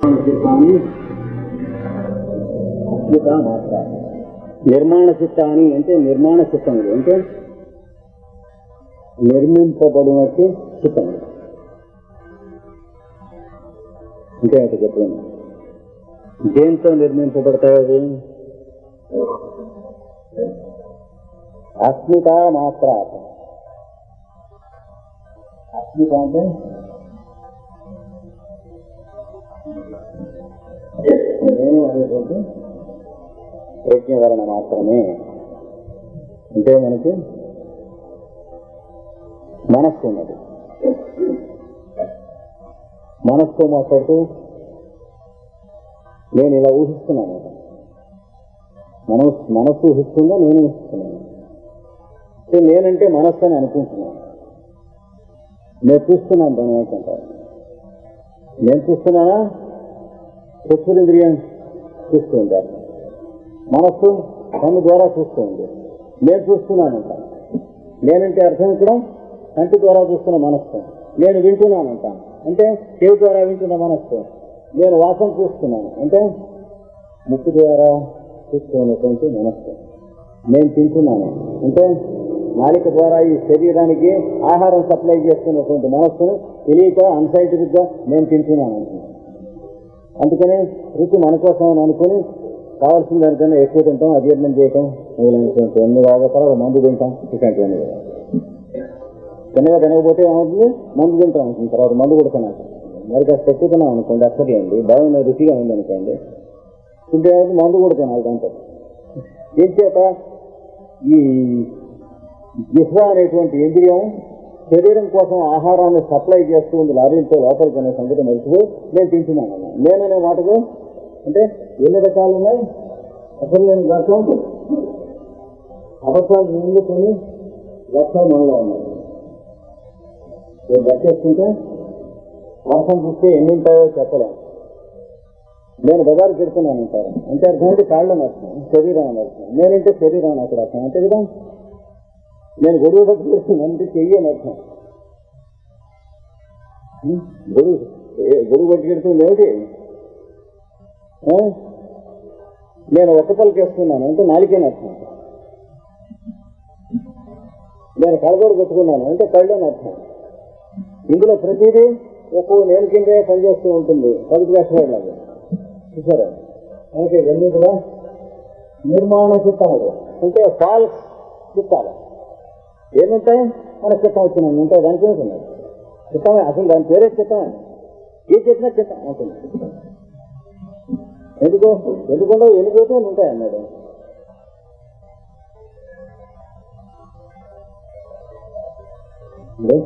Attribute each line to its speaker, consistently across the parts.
Speaker 1: చిత్తాన్ని అద్భుత మాత్ర నిర్మాణ చిత్తాన్ని అంటే నిర్మాణ చిత్తములు అంటే నిర్మింపబడినట్టు చిత్తములు అంటే అటు చెప్పండి. దేంతో నిర్మింపబడతాయి? అవి అస్మిత మాత్ర అస్మిత అంటే నేను అనేటువంటి ప్రజ్ఞవరణ మాత్రమే. అంటే మనకి మనస్సు ఉన్నది. మనస్సుతో మాట్లాడుతూ నేను ఇలా ఊహిస్తున్నాను. మనస్సు మనస్సు ఊహిస్తుందా? నేను ఊహిస్తున్నాను. నేనంటే మనస్సు అని అనుకుంటున్నాను. నేను చూస్తున్నాను దాని ఏమంటారు నేను చూస్తున్నానా? చక్షురింద్రియం చూస్తూ ఉంటారు మనస్సు కన్ను ద్వారా చూస్తూ ఉంది నేను చూస్తున్నానంట. నేనంటే అర్థం ఇక్కడ? కంటి ద్వారా చూస్తున్న మనస్సు. నేను వింటున్నానంట. అంటే చెవి ద్వారా వింటున్న మనస్సు. నేను వాసన చూస్తున్నాను. అంటే ముక్కు ద్వారా చూస్తున్నటువంటి మనస్సు. నేను తింటున్నాను అంటే నాలిక ద్వారా ఈ శరీరానికి ఆహారం సప్లై చేస్తున్నటువంటి మనస్సును తెలియక అన్సైంటిఫిక్గా నేను తింటున్నాను అంటున్నాను. అందుకనే రుచి మన కోసం అనుకుని కావాల్సిన దానికన్నా ఎక్కువ తింటాం అజీర్ణం చేయటం మొదలైనటువంటి అన్ని బాగా మందు తింటాం ఇట్లాంటివన్నీ కూడా. తినగా తినకపోతే ఏమవుతుంది? మందు తింటాం అనుకున్న తర్వాత మందు కూడా తినాలి. మరి కాస్త ఎక్కువ తిన్నాం అనుకోండి అక్కర్లేండి బాగున్న రుచిగా ఉంది అనుకోండి. తింటే మందు కూడా తినాలి దాంతో. ఏం చేత? ఈ జిహ్వ అనేటువంటి ఇంద్రియం శరీరం కోసం ఆహారాన్ని సప్లై చేస్తూ ఉంది లారీలతో లోపలికి అనే సంగతి మర్చిపోయి నేను తింటున్నాను నేననే మాటకు అంటే ఎన్ని రకాలు ఉన్నాయి? అసలు నేను గతం అబద్ధాలు నిండుకొని లక్షలు మనలో ఉన్నాయి. నేను లెక్కేసుకుంటే వర్షం చూస్తే ఎన్ని ఉంటాయో చెప్పలేము నేను బజారు పెడుతున్నాను అంటారు అంటే అర్థం అంటే కాళ్ళని వస్తాను శరీరం అని అర్థం నేనంటే శరీరాన్ని అక్కడ వస్తాను అంతే కదా? నేను గొడుగు పట్టు చేస్తున్నానంటే చెయ్యి అని అర్థం? ఉం? గొడుగు ఏ- గొడుగు పట్టి ఏమిటి? నేను ఒక్క పలికేస్తున్నాను అంటే నాలుగేని అర్థం? నేను కళ్ళగోడు పెట్టుకున్నాను అంటే కళ్ళని అర్థం? ఇందులో ప్రతిదీ ఒక్కో నేను కిందే పనిచేస్తూ ఉంటుంది పది వేషవాళ్ళగా చూసారా? ఓకే ఇవన్నీ కూడా నిర్మాణ చిత్తాలు అంటే ఫాల్స్ చిత్తాలు ఏముంటాయి? మన చిత్తం వచ్చిన ఉంటాయి దానికి ఏముంటుంది చిత్తమే అసలు దాని పేరే చిత్తమే ఏ చెప్పినా చిత్తం ఉంటుంది ఎందుకు? ఎందుకుండవు ఎన్ని పోతే ఉంటాయి అన్నాడు ఇప్పుడు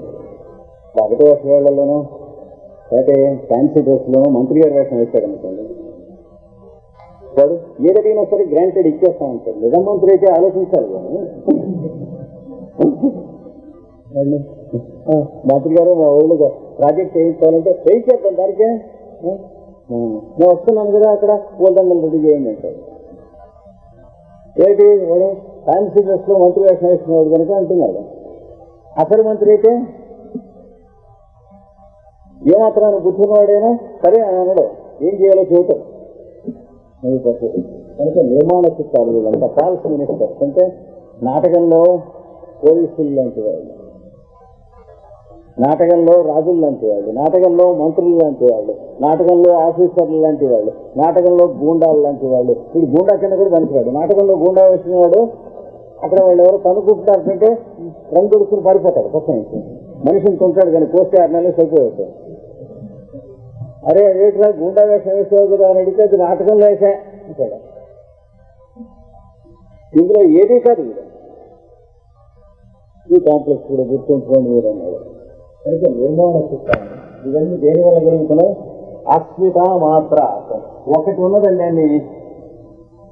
Speaker 1: ఒకటో వేషాలలోనూ లేకపోతే ఫ్యాన్సీ డ్రెస్లోనూ మంత్రి గారి వేషం వేశాడు అనుకోండి. వాడు ఏదైనా సరే గ్రాంటెడ్ ఇచ్చేస్తా ఉంటాడు నిజం మంత్రి అయితే ఆలోచించాలి కానీ మళ్ళీ, ఆ, మంత్రి గారు మా ఊళ్ళో ప్రాజెక్ట్ చేయించాలంటే చేయించేద్దాం దానికే. నేను వస్తున్నాను కదా అక్కడ పూలదండలు రెడీ చేయండి అంటారు ఏంటి వాడు ఫ్యాన్సీ డ్రెస్లో మంత్రి వేషం వేసుకున్నాడు కనుక అంటున్నాడు. అసలు మంత్రి అయితే ఏమాత్రాన్ని కూర్చున్నవాడైనా సరే అని అనడు. ఏం చేయాలో చెబుతాడు కనుక నిర్మాణ చిత్తాలు వీళ్ళంతా ఫాల్స్ మినిస్టర్స్ అంటే నాటకంలో పోలీసులు లాంటి వాళ్ళు. నాటకంలో రాజులు లాంటి వాళ్ళు నాటకంలో మంత్రులు లాంటి వాళ్ళు నాటకంలో ఆఫీసర్లు లాంటి వాళ్ళు నాటకంలో గూండాలు లాంటి వాళ్ళు. ఇది గూండా కింద కూడా పనికిరాడు. నాటకంలో గూండా వేసిన వాడు అక్కడ వాళ్ళు ఎవరు కనుక్కుంటారంటే రంగు కొడుకుని పడిపోతాడు పక్క నుంచి. మనిషిని తుంటాడు కానీ కోస్తే ఆరు నెలలు సరిపోయాడు అరే అదేట్లా గూండా వేషం వేసావు కదా అని అడిగితే అది నాటకంలో వేసా అంటాడు. ఇందులో ఏదీ కాదు ఈ కాంప్లెక్స్ కూడా గుర్తుంచుకోండి మీరు అన్నాడు. కనుక నిర్మాణ చిత్తాన్ని ఇవన్నీ దేని వల్ల జరుగుతున్నాయి? అస్మిత మాత్ర. ఒకటి ఉన్నదండి అని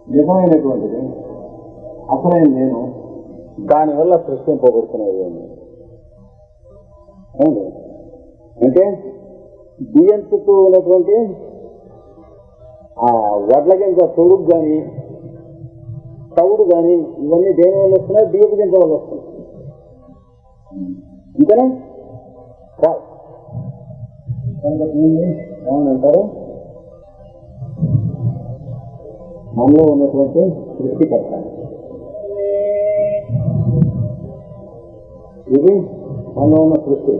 Speaker 1: నిజమైనటువంటిది. అసలైన నేను దానివల్ల సృష్టింపబడుతున్నది అని అంటే బియ్యం చుట్టూ ఉన్నటువంటి ఆ వడ్ల గింజ తొడుగు కానీ తవుడు కానీ ఇవన్నీ దేని వల్ల వస్తున్నాయి? బియ్యపు గింజ వల్ల వస్తున్నాయి. ఇంతనే కాదు. కనుక దీన్ని ఏమని అంటారు మనలో ఉన్నటువంటి సృష్టికర్త ఇది మనలో ఉన్న సృష్టి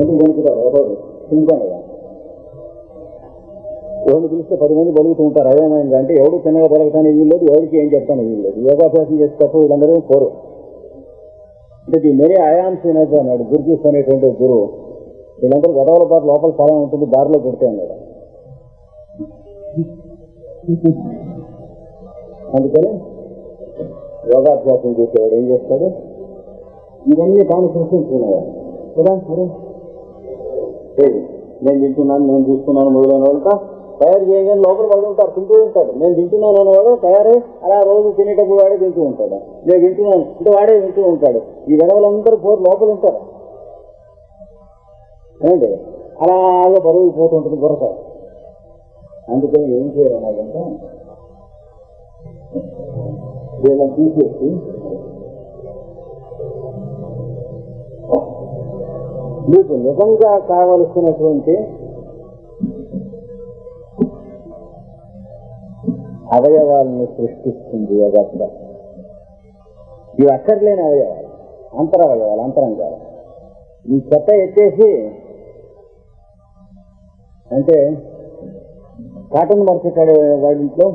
Speaker 1: ఎందుకు బతుకుతారు ఎవరు తింటాను ఎవరు పిలిస్తే పది మంది బలుగుతూ ఉంటారు. అయోమైంది అంటే ఎవరు చిన్నగా బలగటానికి వీల్లేదు ఎవరికి ఏం చెప్తాను వీల్లేదు. యోగాభ్యాసం చేసేటప్పుడు వీళ్ళందరూ కోరు అంటే ది మెరీ అయాన్స్ అనేది అన్నాడు గురుజీస్ అనేటువంటి గురువు. వీళ్ళందరూ గొడవల పాటు లోపల స్థలం ఉంటుంది దారిలో పెడితే అన్నాడు. అందుకని యోగాభ్యాసం చేసేవాడు ఏం చేస్తాడు? ఇవన్నీ తాను సృష్టించుకునేవాడు కదా సరే నేను తింటున్నాను నేను చూస్తున్నాను మొదలైన వాళ్ళతో తయారు చేయగానే లోపల పడి తింటూ ఉంటాడు నేను తింటున్నాను అనేవాడు తయారై అలా రోజు తినేటప్పుడు వాడే తింటూ ఉంటాడు. నేను తింటున్నాను అంటే వాడే తింటూ ఉంటాడు. ఈ గడవలందరూ పోరు లోపల ఉంటారు. ఏంటి అలాగే బరువు పోతుంటుంది బుర్రక అందుకని ఏం చేయాలంటే వీళ్ళని తీసేసి మీకు నిజంగా కావలసినటువంటి అవయవాలను సృష్టిస్తుంది యోగాభ్యాసం ఇవి అక్కర్లేని అవయవాలు అంతరవయవాలు అంతరంగాలు. ఈ చెత్త ఎత్తేసి అంటే కాటన్ మార్కెట్ వాడింట్లో.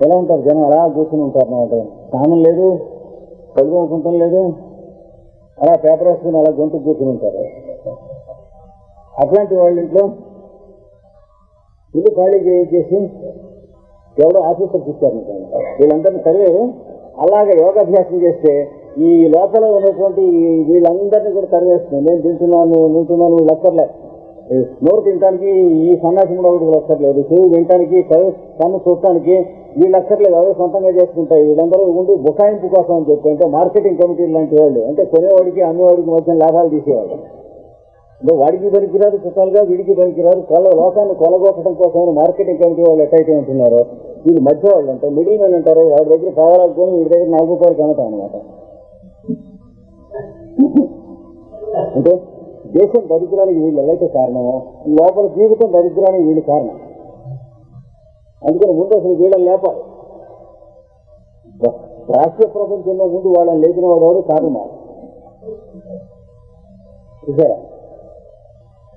Speaker 1: ఎలా ఉంటారు జనం? అలా కూర్చుని ఉంటారు అన్నమాట. స్నానం లేదు కడుగు లేదు. అలా పేపర్ వేసుకుని అలా గొంతు కూర్చుని ఉంటారు. అట్లాంటి వాళ్ళ ఇంట్లో ఇల్లు ఖాళీ చేసి ఎవడో ఆఫీసర్ చూశారు వీళ్ళందరినీ సరే అలాగే యోగాభ్యాసం చేస్తే ఈ లోపల ఉన్నటువంటి వీళ్ళందరినీ కూడా తరివేస్తుంది నేను తింటున్నాను తింటున్నాను వీళ్ళు నోరు తినడానికి ఈ సన్నాసి కూడా ఒకటి అక్కర్లేదు చెవి వినటానికి కన్ను- చూడటానికి వీళ్ళు అక్కర్లేదు అవి సొంతంగా చేసుకుంటాయి. వీళ్ళందరూ ఉండి బుకాయింపు కోసం అని చెప్పి అంటే మార్కెటింగ్ కమిటీ లాంటి వాళ్ళు. అంటే కొనేవాడికి అమ్మేవాడికి మధ్య లాభాలు తీసేవాళ్ళు. వాడికి పనికిరాదు చుట్టాలుగా వీడికి పనికిరాదు కొల లోకాన్ని కొలగొట్టడం కోసం మార్కెటింగ్ కమిటీ వాళ్ళు ఎట్టయితే ఉంటున్నారో వీళ్ళు మధ్య వాళ్ళు అంటారు మిడిల్ మ్యాన్ అంటారు వాడి దగ్గర కావాలనుకోని వీడి దగ్గర నాలుగు రూపాయలు కమతాం అనమాట అంటే దేశం దరిద్రానికి వీళ్ళు ఎలాగైతే కారణమో లోపల జీవితం దరిద్రానికి వీళ్ళు కారణం. అందుకని ముందు అసలు వీళ్ళని లేపాలి. రాష్ట్ర ప్రపంచంలో ముందు వాళ్ళని లేపిన వాడు ఎవరు? కారణం చూసారా?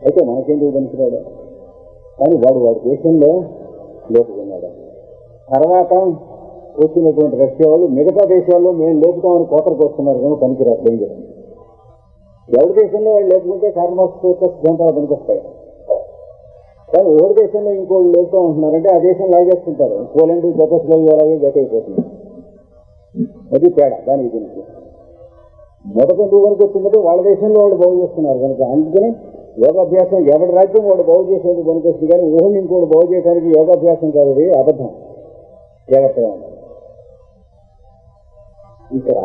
Speaker 1: అయితే మనకెందుకు పనికిరాడు? కానీ వాడు వాడి దేశంలో లేపుకున్నాడు. తర్వాత వచ్చినటువంటి రష్యా వాళ్ళు మిగతా దేశాల్లో మేము లేపుతామని కోతలకు వస్తున్నారు కానీ పనికిరాట్లు ఏం చేయాలి? ఎవరి దేశంలో వాళ్ళు లేపుకుంటే కార్మోస్ సిద్ధాంతాలు పనికొస్తాయి? కానీ ఎవరి దేశంలో ఇంకోళ్ళు లేపుతూ ఉంటున్నారంటే ఆ దేశం లాగేస్తుంటారు. పోలాండ్ జగస్లో అలాగే గట్ అయిపోతుంది. అది తేడా దానికి దీనికి. మొదటి ఎందుకు వరకు వచ్చిందంటే వాళ్ళ దేశంలో వాళ్ళు బాగు చేస్తున్నారు కనుక అందుకని యోగాభ్యాసం ఎవరి రాజ్యం వాడు బాగు చేసేది పనికొస్తుంది కానీ ఊహని ఇంకోటి బాగు చేయడానికి యోగాభ్యాసం కాదు అది అబద్ధం. జాగ్రత్తగా ఇక్కడ.